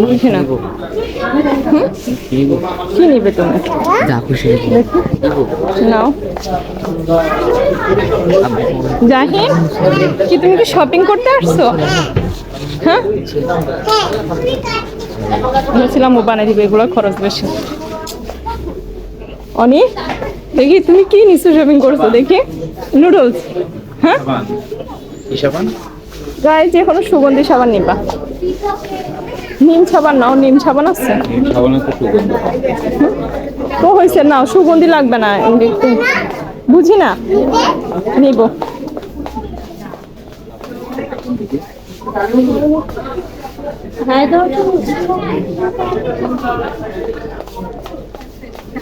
বুঝি না? কি নিবে তুমি? যা খুশি নাও। জাহিন কি তুমি কি শপিং করতে আসছো? হ্যাঁ? বলেছিলাম ও বানিয়ে দিবে এগুলো খরচ বেশি। অনি দেখি তুমি কি নিশ্চয় শপিং করছ দেখি। নুডলস হ্যাঁ? গায়ে যে কোনো সুগন্ধি সাবান নিবা। নিম সাবান নাও নিম সাবান আছে? তো সুগন্ধ তো হয়েছে নাও সুগন্ধি লাগবে না বুঝি না? নিব।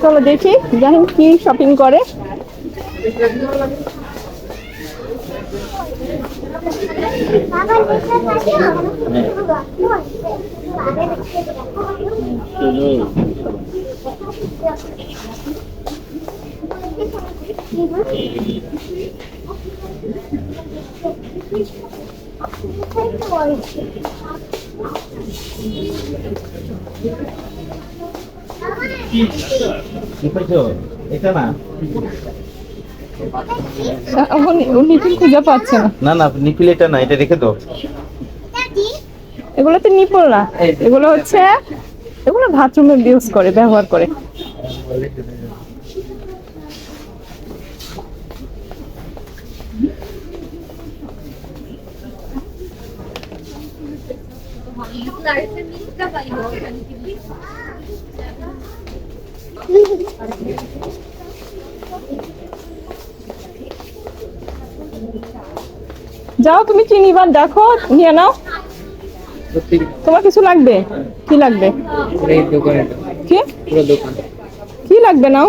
চলো দেখি জাহিন কি শপিং করে? কি পাইছো এটা না উনি উনি কি খুঁজে পাচ্ছে না। না না নিপিল এটা না এটা রেখে দাও। এগুলো তো নিপল না। এগুলো হচ্ছে এগুলো বাথরুমে ইউজ করে ব্যবহার করে। যাও তুমি কি নিবা দেখো নিয়ে নাও। তোমার কিছু লাগবে? কি লাগবে? কি? কি লাগবে নাও?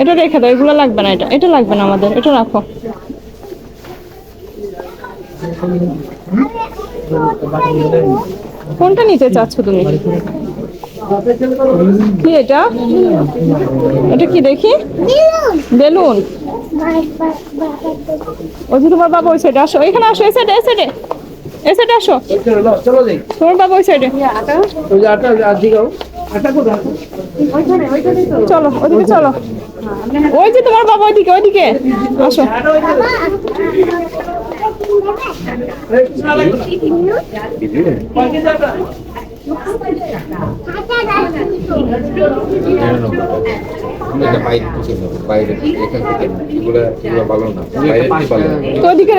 এটা রেখে দাও এগুলো লাগবে না এটা। এটা লাগবে না আমাদের এটা রাখো। কোনটা নিতে চাচ্ছ তুমি? কি এটা? এটা কি দেখি? বেলুন। ওই যে তোমার বাবা ওই সাইডে আসো। এখানে আসো, এই সাইডে এই সাইডে এই সাইডে আসো। চলো দেখ তোমার বাবা ওই সাইডে ওই আটা দিকেও চলো ওইদিকে চলো। ওই যে তোমার বাবা ওইদিকে ওইদিকে। আসো।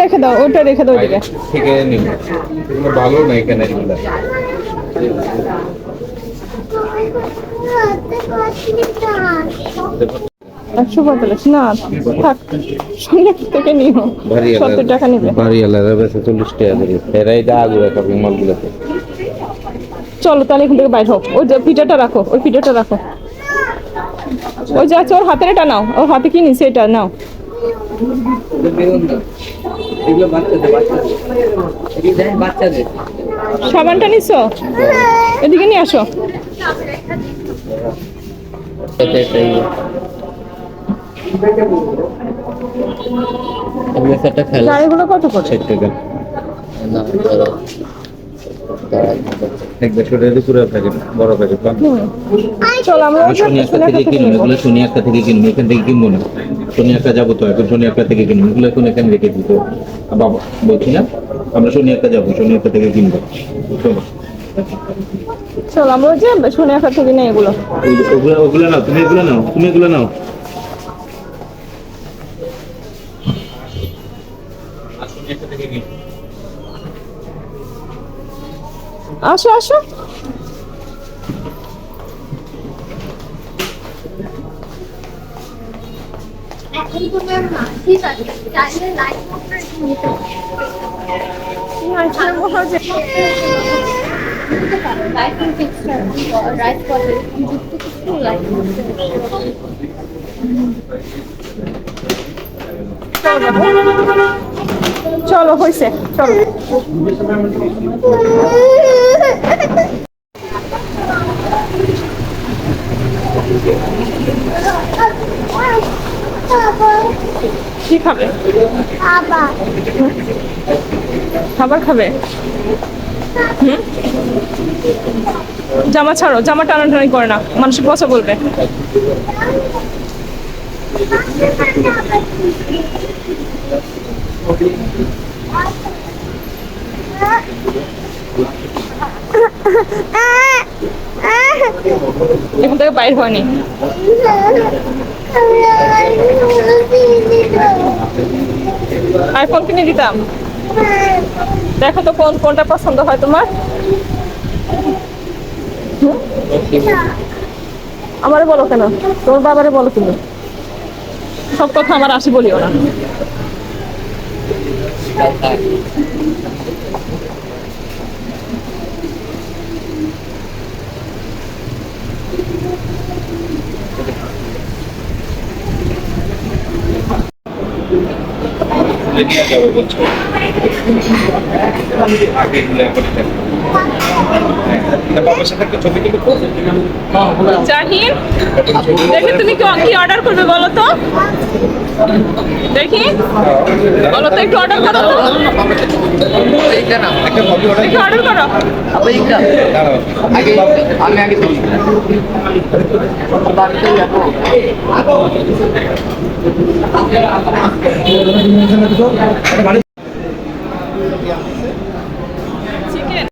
রেখে দাও ওইটা রেখে দাও বাইরে থেকে নেব এগুলো ভালো না এখানে এগুলো? একশো পঁয়তাল্লিশ না থাক সঙ্গে থেকে নিও। সত্তর টাকা নিবে। ভারী আলাদা চল্লিশ টাকা এরাই দা আগুলো শপিং মলগুলোতে। চলো তাহলে এখান থেকে বাইর হোক ওই যে পিঠাটা রাখো ওই পিঠাটা রাখো। ওই যে আছে ওর হাতের এটা নাও ওর হাতে কি নিছে এটা নাও। সাবানটা নিছো? এদিকে নিয়ে আসো। গাড়িগুলো কত করে ষাট টাকা। না এক দেড়শো টাকা পুরো প্যাকেট বড় প্যাকেট চলো আমরা শনি একটা থেকে কিনবো এগুলো শনি একটা থেকে কিনবো এখান থেকে কিনবো না। শনি একটা যাব তো এখন শনি একটা থেকে কিনবো এগুলো এখন এখানে রেখে দিত বাবা বলছি না? আমরা শনি একটা যাব শনি একটা থেকে কিনবো। চলো। চলো আমরা যে সোনার কাছ থেকে নেই এগুলো। ওগুলো ওগুলো নাও তুমি এগুলো নাও তুমি এগুলো নাও। কিছু লাইটিং চলো হয়েছে চলো। খাবে? খাবার খাবে? হুম? জামা ছাড়ো জামা টানাটানি করে না মানুষের পচা বলবে। এখন থেকে বাইর হয়নি। আইফোন কিনে দিতাম। দেখো তো কোন, কোনটা পছন্দ হয় তোমার? আমারে বলো কেন? তোমার বাবারে বলো তুমি। সব কথা আমার আসি বলিও না। বাবার সাথে একটা ছবি তুলে দেখি তুমি কি অর্ডার করবে বলো তো? দেখি। বলো তো, একটু অর্ডার করো তো। একটা অর্ডার করো। আমি বাড়ি